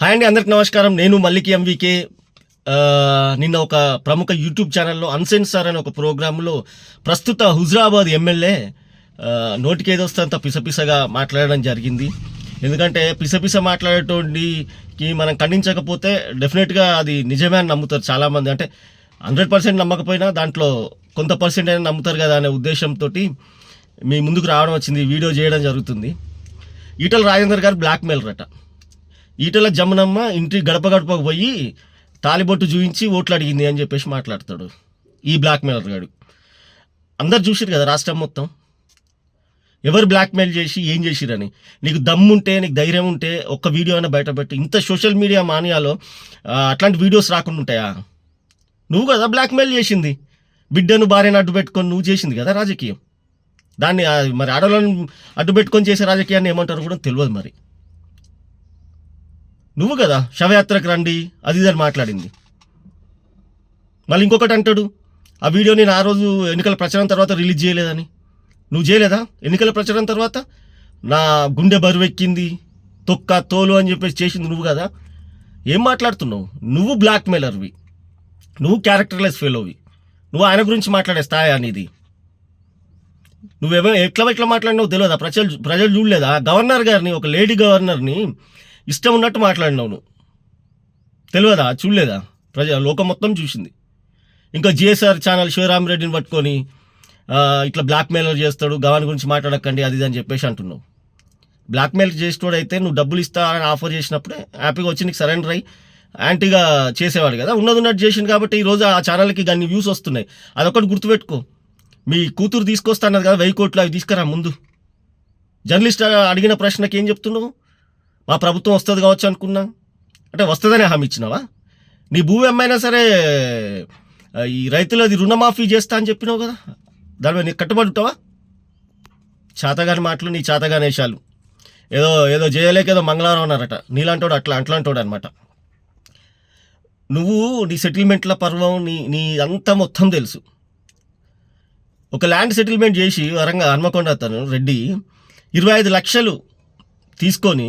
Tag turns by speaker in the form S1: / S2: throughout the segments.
S1: Hi అండి అందరికి నమస్కారం. నేను మల్లికి ఎంవికే నిన్న ఒక ప్రముఖ యూట్యూబ్ ఛానల్లో అన్సెన్సార్ అనే ఒక ప్రోగ్రాంలో ప్రస్తుత హుజరాబాద్ ఎమ్మెల్యే ఆ, నోటికి పిసపిసగా మాట్లాడడం జరిగింది. ఎందుకంటే పిసపిస మాట్లాడేటోడికి మనం ఖండించకపోతే డెఫినెట్గా అది నిజమే అని నమ్ముతారు చాలామంది. అంటే హండ్రెడ్ పర్సెంట్ నమ్మకపోయినా దాంట్లో కొంత పర్సెంట్ అయినా నమ్ముతారు కదా అనే ఉద్దేశంతో మీ ముందుకు రావడం వచ్చింది వీడియో చేయడం జరుగుతుంది. ఈటల రాజేందర్ గారు బ్లాక్మెయిల్ అట ఈటల జమునమ్మ ఇంటి గడప గడపకు పోయి తాలిబొట్టు చూపించి ఓట్లు అడిగింది అని చెప్పేసి మాట్లాడతాడు ఈ బ్లాక్మెయిల్ గాడు. అందరు చూసిరు కదా రాష్ట్రం మొత్తం? ఎవరు బ్లాక్మెయిల్ చేసి ఏం చేసిరని? నీకు దమ్ముంటే నీకు ధైర్యం ఉంటే ఒక్క వీడియో అయినా బయటపెట్టి ఇంత సోషల్ మీడియా మానియాలో అట్లాంటి వీడియోస్ రాకుండా ఉంటాయా? నువ్వు కదా బ్లాక్మెయిల్ చేసింది. బిడ్డను భార్యను అడ్డు పెట్టుకొని నువ్వు చేసింది కదా రాజకీయం. దాన్ని మరి ఆడవాళ్ళని అడ్డు పెట్టుకొని చేసే రాజకీయాన్ని ఏమంటారు కూడా తెలియదు మరి. నువ్వు కదా శవయాత్రకు రండి అది ఇది మాట్లాడింది. మళ్ళీ ఇంకొకటి అంటాడు ఆ వీడియో నేను ఆ రోజు ఎన్నికల ప్రచారం తర్వాత రిలీజ్ చేయలేదని. నువ్వు చేయలేదా? ఎన్నికల ప్రచారం తర్వాత? నా గుండె బరువెక్కింది తొక్క తోలు అని చెప్పేసి చేసింది నువ్వు కదా. ఏం మాట్లాడుతున్నావు? నువ్వు బ్లాక్మెయిలర్వి నువ్వు క్యారెక్టర్లెస్ ఫెలోవి నువ్వు ఆయన గురించి మాట్లాడే స్థాయి అనేది. నువ్వేమో ఎట్లా ఎట్లా మాట్లాడినావు తెలియదా ప్రజలు ప్రజలు చూడలేదా? గవర్నర్ గారిని ఒక లేడీ గవర్నర్ని ఇష్టం ఉన్నట్టు మాట్లాడినావు నువ్వు. తెలియదా? చూడలేదా? ప్రజ లోకం మొత్తం చూసింది. ఇంకా జిఎస్ఆర్ ఛానల్ శివరామ్ రెడ్డిని పట్టుకొని ఇట్లా బ్లాక్మెయిలర్ చేస్తాడు గవాన్ గురించి మాట్లాడకండి అది అని చెప్పేసి అంటున్నావు. బ్లాక్మెయిల్ చేసేటోడు అయితే నువ్వు డబ్బులు ఇస్తా అని ఆఫర్ చేసినప్పుడే హ్యాపీగా వచ్చి నీకు సరెండర్ అయ్యి యాంటీగా చేసేవాడు కదా. ఉన్నది ఉన్నట్టు చేసింది కాబట్టి ఈరోజు ఆ ఛానల్కి కానీ వ్యూస్ వస్తున్నాయి. అదొకటి గుర్తుపెట్టుకో. మీ కూతురు తీసుకొస్తా అన్నది కదా వెయ్యి కోట్లు అవి తీసుకురా ముందు. జర్నలిస్ట్ అడిగిన ప్రశ్నకి ఏం చెప్తున్నావు? మా ప్రభుత్వం వస్తుంది కావచ్చు అనుకున్నా. అంటే వస్తుందని హామీ ఇచ్చినావా? నీ భూమి ఏమైనా సరే ఈ ఈ రైతులది రుణమాఫీ చేస్తా అని చెప్పినావు కదా. దాని మీద నీకు కట్టుబడి ఉంటావా? చేతగాని మాటలు నీ చేతగాని వేషాలు. ఏదో ఏదో చేయలేక ఏదో మంగళవారం అన్నారట. నీలాంటోడు అట్లా అట్లాంటోడు అనమాట నువ్వు నీ సెటిల్మెంట్ల పర్వం నీ నీ అంతా మొత్తం తెలుసు. ఒక ల్యాండ్ సెటిల్మెంట్ చేసి వరంగా హన్మకొండ అతను రెడ్డి ఇరవై ఐదు లక్షలు తీసుకొని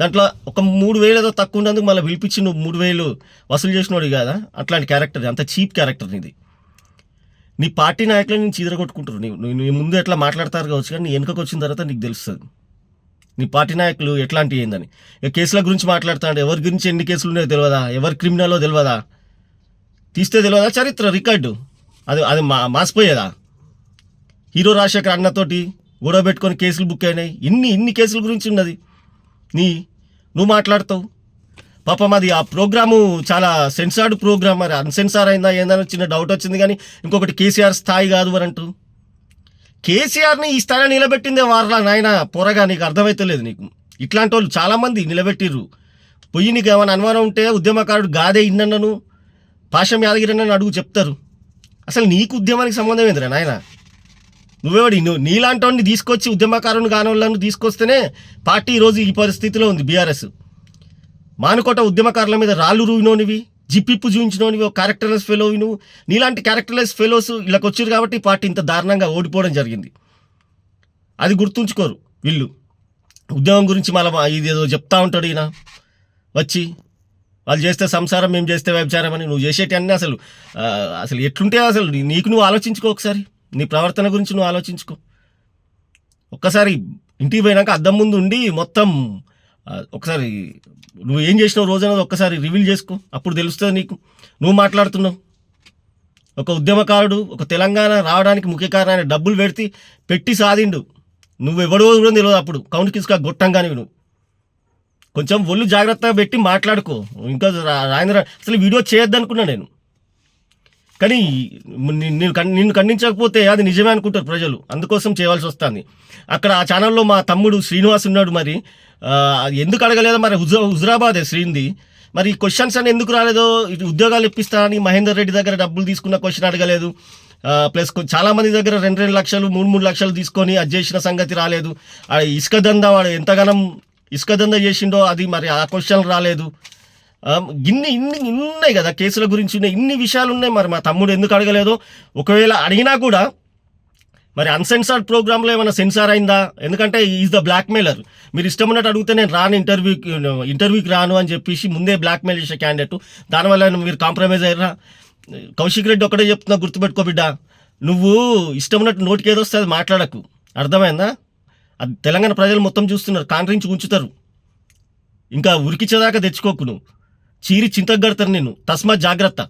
S1: దాంట్లో ఒక మూడు వేలు ఏదో తక్కువ ఉన్నందుకు మళ్ళీ పిలిపించి నువ్వు మూడు వేలు వసూలు చేసినోడు కదా అట్లాంటి క్యారెక్టర్ అంత చీప్ క్యారెక్టర్ నీది నీ పార్టీ నాయకులు నేను చీదర కొట్టుకుంటారు. నీ నువ్వు నీ ముందు ఎట్లా మాట్లాడతారు కావచ్చు కానీ నీ వెనుకకు వచ్చిన తర్వాత నీకు తెలుస్తుంది. నీ పార్టీ నాయకులు ఎట్లాంటి ఏందని. ఇక కేసుల గురించి మాట్లాడుతాడు. ఎవరి గురించి ఎన్ని కేసులు ఉన్నాయో తెలియదా ఎవరి క్రిమినలో తెలియదా తీస్తే తెలియదా చరిత్ర రికార్డు. అది అది మా మాసిపోయేదా? హీరో రాజశేఖర్ అన్నతోటి గొడవ పెట్టుకొని కేసులు బుక్ అయినాయి. ఇన్ని ఇన్ని కేసుల గురించి ఉన్నది. నీ నువ్వు మాట్లాడతావు. పాపం అది ఆ ప్రోగ్రాము చాలా సెన్సార్డ్ ప్రోగ్రామ్ మరి అన్సెన్సార్ అయిందా ఏందని చిన్న డౌట్ వచ్చింది కానీ ఇంకొకటి కేసీఆర్ స్థాయి కాదు అని అంటూ కేసీఆర్ని ఈ స్థాయిలో నిలబెట్టిందే వారలా నాయన పొరగా నీకు అర్థమైతలేదు నీకు. ఇట్లాంటి వాళ్ళు చాలామంది నిలబెట్టిర్రు. పొయ్యి నీకు ఏమైనా అనుమానం ఉంటే ఉద్యమకారుడు గాదే ఇన్నన్నను పాషం యాదగిరి అడుగు చెప్తారు. అసలు నీకు ఉద్యమానికి సంబంధం ఏందిరా నాయనా? నువ్వేవాడి నువ్వు నీలాంటి తీసుకొచ్చి ఉద్యమకారుని కాని వాళ్ళని తీసుకొస్తేనే పార్టీ ఈరోజు ఈ పరిస్థితిలో ఉంది బీఆర్ఎస్. మానుకోట ఉద్యమకారుల మీద రాళ్ళు రూవినోనివి జిప్పిప్పు చూపించినోనివి ఒక క్యారెక్టర్లెస్ ఫెలోవి నువ్వు నీలాంటి క్యారెక్టర్లెస్ ఫెలోస్ ఇళ్ళకి వచ్చారు కాబట్టి పార్టీ ఇంత దారుణంగా ఓడిపోవడం జరిగింది. అది గుర్తుంచుకోరు వీళ్ళు. ఉద్యమం గురించి మళ్ళీ ఇది ఏదో చెప్తా ఉంటాడు ఈయన. వచ్చి వాళ్ళు చేస్తే సంసారం మేము చేస్తే వ్యభిచారం అని నువ్వు చేసేటి అన్నీ అసలు అసలు ఎట్లుంటే అసలు నీకు నువ్వు ఆలోచించుకో ఒకసారి. నీ ప్రవర్తన గురించి నువ్వు ఆలోచించుకో. ఒక్కసారి ఇంటికి పోయినాక అద్దం ముందు ఉండి మొత్తం ఒకసారి నువ్వు ఏం చేసినావు రోజు అనేది ఒక్కసారి రివీల్ చేసుకో. అప్పుడు తెలుస్తుంది నీకు. నువ్వు మాట్లాడుతున్నావు. ఒక ఉద్యమకారుడు ఒక తెలంగాణ రావడానికి ముఖ్య కారణం డబ్బులు పెడితే పెట్టి సాధిండు. నువ్వు ఎవడో కూడా తెలియదు అప్పుడు. కౌంట్ కిసుక గొట్టంగానే నువ్వు కొంచెం ఒళ్ళు జాగ్రత్తగా పెట్టి మాట్లాడుకో. ఇంకా రా- రాజేంద్ర అసలు వీడియో చేయొద్దనుకున్నా నేను. కానీ నేను నిన్ను ఖండించకపోతే అది నిజమే అనుకుంటారు ప్రజలు. అందుకోసం చేయవలసి వస్తుంది. అక్కడ ఆ ఛానల్లో మా తమ్ముడు శ్రీనివాస్ ఉన్నాడు మరి. ఎందుకు అడగలేదో మరి? హుజ హుజరాబాదే శ్రీంది మరి ఈ క్వశ్చన్స్ అని ఎందుకు రాలేదో ఉద్యోగాలు ఇప్పిస్తా అని మహేందర్ రెడ్డి దగ్గర డబ్బులు తీసుకున్న క్వశ్చన్ అడగలేదు. ప్లస్ చాలా మంది దగ్గర రెండు రెండు లక్షలు మూడు మూడు లక్షలు తీసుకొని అది చేసిన సంగతి రాలేదు. ఆ ఇసుక దందా వాడు ఎంతగానం ఇసుక దందా చేసిండో అది మరి ఆ క్వశ్చన్ రాలేదు. ఇన్ని ఇన్ని ఉన్నాయి కదా కేసుల గురించి ఉన్నాయి. ఇన్ని విషయాలు ఉన్నాయి మరి మా తమ్ముడు ఎందుకు అడగలేదో? ఒకవేళ అడిగినా కూడా మరి అన్సెన్సార్డ్ ప్రోగ్రాంలో ఏమైనా సెన్సార్ అయిందా? ఎందుకంటే ఈజ్ ద బ్లాక్మెయిలర్ మీరు ఇష్టం ఉన్నట్టు అడిగితే నేను రాను ఇంటర్వ్యూకి ఇంటర్వ్యూకి రాను అని చెప్పేసి ముందే బ్లాక్మెయిల్ చేసే క్యాండిడేట్ దానివల్ల మీరు కాంప్రమైజ్ అయ్యారా? కౌశిక్ రెడ్డి ఒకటే చెప్తున్నా గుర్తుపెట్టుకో బిడ్డ. నువ్వు ఇష్టం ఉన్నట్టు నోటికి ఏదో వస్తే అది మాట్లాడకు. అర్థమైందా? అది తెలంగాణ ప్రజలు మొత్తం చూస్తున్నారు. కాంట్రించి ఉంచుతారు. ఇంకా ఉరికిచ్చేదాకా తెచ్చుకోకు నువ్వు. చీరి చింతగడతారు నేను. తస్మా జాగ్రత్త.